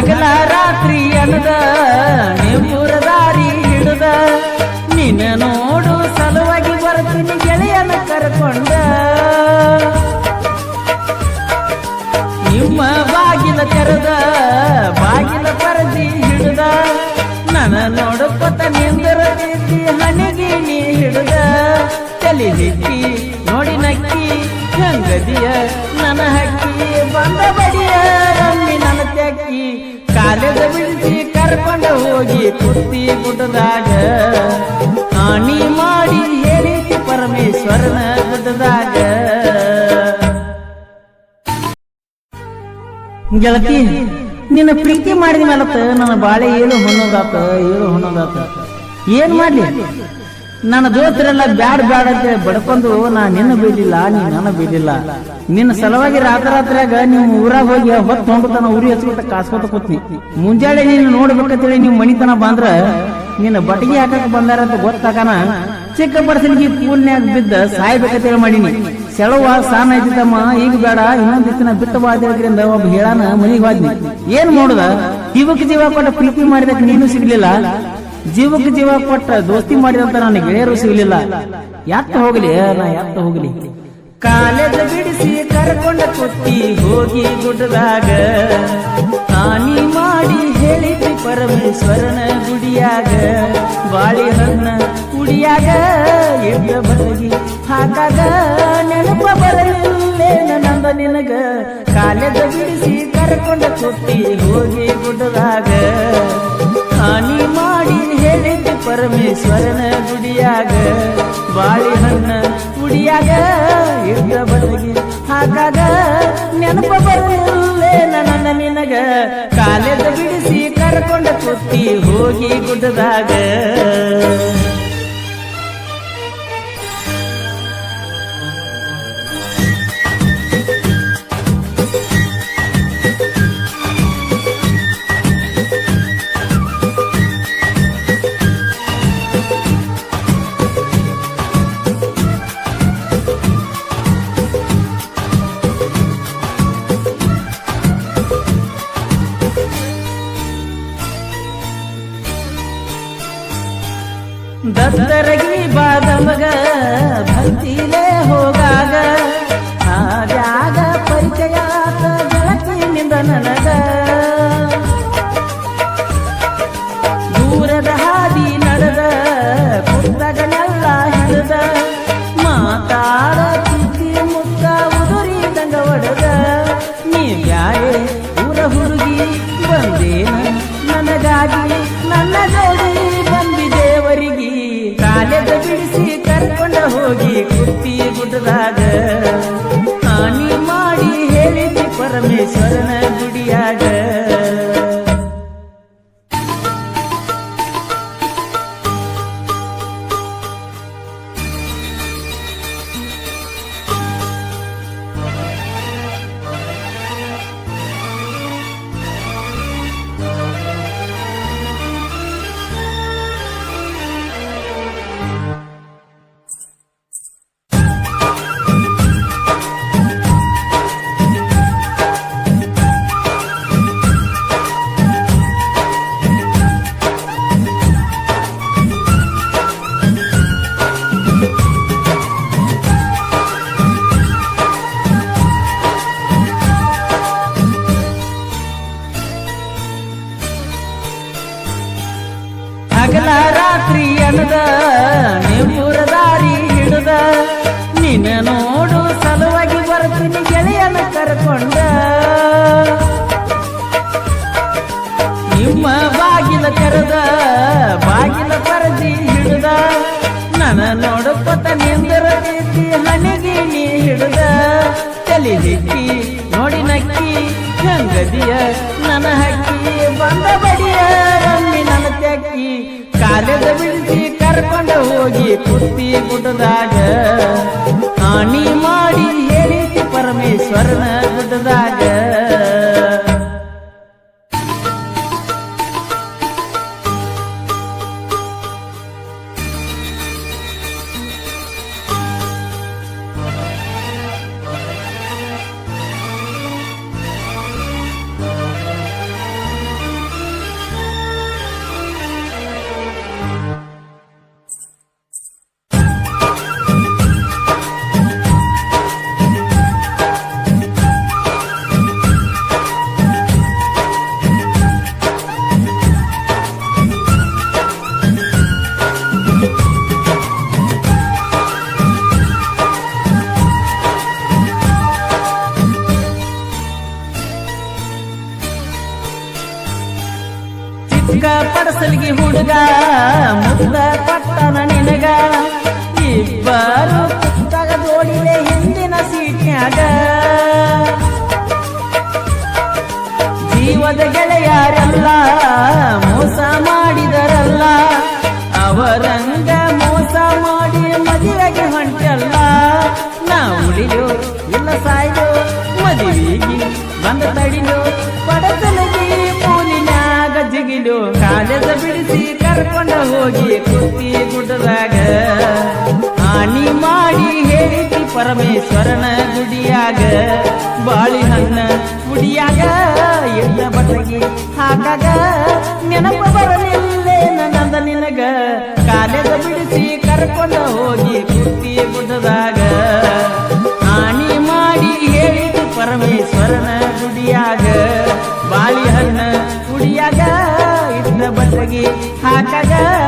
ಹಗಲ ರಾತ್ರಿ ಅನ್ನದ ನಿಮ್ಮೂರ ದಾರಿ ಹಿಡಿದ. ನಿನ್ನ ನೋಡು ಸಲುವಾಗಿ ಬರ್ತೀನಿ ಗೆಳೆಯನ ಕರ್ಕೊಂಡ. ನಿಮ್ಮ ಬಾಗಿಲ ತೆರೆದ, ಬಾಗಿಲ ಪರದಿ ಹಿಡಿದ. ನನ್ನ ನೋಡುಕೊತ ನಿಂದರ ರೀತಿ ಹಣಿಗೆ ನೀ ಹಿಡಿದ. ತಲೆ ಹಿಕ್ಕಿ, ನೋಡಿ ನಕ್ಕಿ, ಹೆಂಗದಿಯ ಕುತ್ತಿ ಗುಡ್ಡದಾಗ ಹಾನಿ ಮಾಡಿ ಏರಿತಿ ಪರಮೇಶ್ವರನ ಗುಡ್ಡದಾಗ? ಗೆಳತಿ, ನಿನ್ನ ಪ್ರೀತಿ ಮಾಡಿದ ಮೇಲತ್ತ ನನ್ನ ಬಾಳೆ ಏಳು ಹೊನ್ನೋದಾತ ಏಳು ಹೊನ್ನೋದಾತ ಏನ್ ಮಾಡ್ಲಿ? ನನ್ನ ದೋಸ್ತರೆಲ್ಲ ಬ್ಯಾಡ್ ಬ್ಯಾಡ್ ಅಂತ ಬಡ್ಕೊಂಡು, ನಾ ನಿನ್ನ ಬೀಳಿಲ್ಲ ನೀ ನನ್ನ ಬೀಳಿಲ್ಲ ನಿನ್ನ ಸಲುವಾಗಿ ರಾತ್ರಾತ್ರಿಯಾಗ ನಿಮ್ಮ ಊರಾಗ ಹೋಗಿ ಹೊತ್ತು ಹೊಂಬತನ ಉರಿ ಹಚ್ಕೊತ ಕಾಸ್ಕೊತ ಕೂತ್ನಿ. ಮುಂಜಾನೆ ನೀನು ನೋಡ್ಬೇಕಂತೇಳಿ ನೀವು ಮಣಿತನ ಬಂದ್ರ, ನಿನ್ನ ಬಟಗಿ ಹಾಕಕ್ ಬಂದಾರ ಅಂತ ಗೊತ್ತಾಗನ. ಚಿಕ್ಕ ಪರ್ಸನ್ಗೆ ಪೂರ್ಣ್ಯಾಗ ಬಿದ್ದ ಸಾಯ್ಬೇಕಂತೇಳಿ ಮಾಡೀನಿ. ಸೆಳವ ಸಾನ ತಮ್ಮ, ಈಗ ಬೇಡ, ಇನ್ನೊಂದ್ ದಿನ ಬಿಟ್ಟು ಬಾದ್ರಿಂದ ಒಬ್ಬ ಹೇಳಾನ ಮನಿಗೆ ಹೋದ್ನಿ. ಏನ್ ಮಾಡುದ? ಇವಕ್ಕೆ ಜೀವ ಕೊಟ್ಟ ಪ್ರೀತಿ ಮಾಡಿದಕ್ಕೆ ನೀನು ಸಿಗ್ಲಿಲ್ಲ. ಜೀವಕ್ಕೆ ಜೀವ ಕೊಟ್ಟ ದೋಸ್ತಿ ಮಾಡಿದಂತ ನನ್ನ ಗೆಳೆಯರು ಸಿಗಲಿಲ್ಲ. ಯಾಕೆ ಹೋಗ್ಲಿ? ನಾ ಯಾಕೆ ಹೋಗ್ಲಿ? ಕಾಲೇಜ ಬಿಡಿಸಿ ಕರ್ಕೊಂಡ ಕೊಟ್ಟಿ ಹೋಗಿ ಗುಡ್ಡದಾಗ. ಹಾನಿ ಮಾಡಿ ಹೇಳಿದ್ರಿ ಪರಮೇಶ್ವರನ ಗುಡಿಯಾಗ. ಬಾಳೆಹಣ್ಣ ಕುಡಿಯಾಗ ಎಡ್ಡ ಬರಗಿ ಹಾಕಾಗ. ನೆನಪ ಬರಲಿಲ್ಲೇನ ನಂದ ನಿನಗ? ಕಾಲೇಜ ಬಿಡಿಸಿ ಕರ್ಕೊಂಡ ಕೊಟ್ಟಿ ಹೋಗಿ ಗುಡ್ಡದಾಗ. ಹಾನಿ ಮಾಡಿ ಪರಮೇಶ್ವರನ ಗುಡಿಯಾಗ ಬಾಳೆಹಣ್ಣ ಗುಡಿಯಾಗ ಇರ್ಗ ಬದಗಿ ಹಾಕಾಗ, ನೆನಪ ಬರಲೇ ನನ್ನ ನಿನಗ. ಕಾಲೇಜ ಬಿಡಿಸಿ ಕರ್ಕೊಂಡ ಕುತ್ತಿ ಹೋಗಿ ಗುಡ್ಡದಾಗ. ದತ್ತರಗಿ ಬಾದಮಗ ಭಕ್ತಿಲೇ ಹಾಗಾಗ ಹೋಗಿ ನಿಮ್ಮ ಬಾಗಿಲ ತೆರೆದ, ಬಾಗಿಲ ಪರದಿ ಹಿಡಿದ. ನನ್ನ ನೋಡುಕೊತ ನಿಂದರ ರೀತಿ ಹಣಿಗೆ ನೀ ಹಿಡಿದ. ತಲೆ ಹಿಕ್ಕಿ, ನೋಡಿ ನಕ್ಕಿ ಗಂಗದಿಯ ನನ ಹಕ್ಕಿ. ಬಂದ ಬಡಿಯ ರಮ್ಮಿ ನನ್ನ ತೆಕ್ಕಿ, ಕಾಲದ ಬಿಡಿಸಿ ಕರ್ಕೊಂಡ ಹೋಗಿ ಕುತ್ತಿ ಗುಡ್ಡದಾಗ. ಹಾನಿ ಮಾಡಿ ಹೇಳಿತಿ ಪರಮೇಶ್ವರನ ಪಡಸಲಿಗೆ ಹುಡುಗ, ಮುದ್ದ ಪಟ್ಟನ ನಿನಗ. ಇಬ್ಬರು ಜೋಡಿಲೆ ಹಿಂದಿನ ಸೀಟ್ನ್ಯಾಗ. ಜೀವದ ಗೆಳೆಯಾರಲ್ಲ, ಮೋಸ ಮಾಡಿದರಲ್ಲ. ಅವರಂಗ ಮೋಸ ಮಾಡಿ ಮದುವೆಗೆ ಹೊಂಟಲ್ಲ ನಾ ಉಳಿಯೋ ಇಲ್ಲ ಸಾಯ್ದು, ಮದುವೆಗೆ ಬಂದ ತಡಿಲೋ ಕಾಲೇಜ ಬಿಡಿಸಿ ಕರ್ಕೊಂಡ ಹೋಗಿ ಕುತ್ತಿ ಗುಡ್ಡದಾಗ. ಹಾನಿ ಮಾಡಿ ಹೇಳಿತಿ ಪರಮೇಶ್ವರನ ಗುಡಿಯಾಗ ಬಾಳಿಹಣ್ಣ ಗುಡಿಯಾಗ ಎಲ್ಲ ಬಟ್ಟಗಿ ಹಾಕಾಗ. ನೆನಪು ಬರಲಿಲ್ಲೇ ನನ್ನದ ನಿನಗ. ಕಾಲೇಜ ಬಿಡಿಸಿ ಕರ್ಕೊಂಡ ಹೋಗಿ ಕುತ್ತಿ ಗುಡ್ಡದಾಗ. ಹಾನಿ ಮಾಡಿ ಹೇಳಿತು ಪರಮೇಶ್ವರನ ಗುಡಿಯಾಗ আকাশ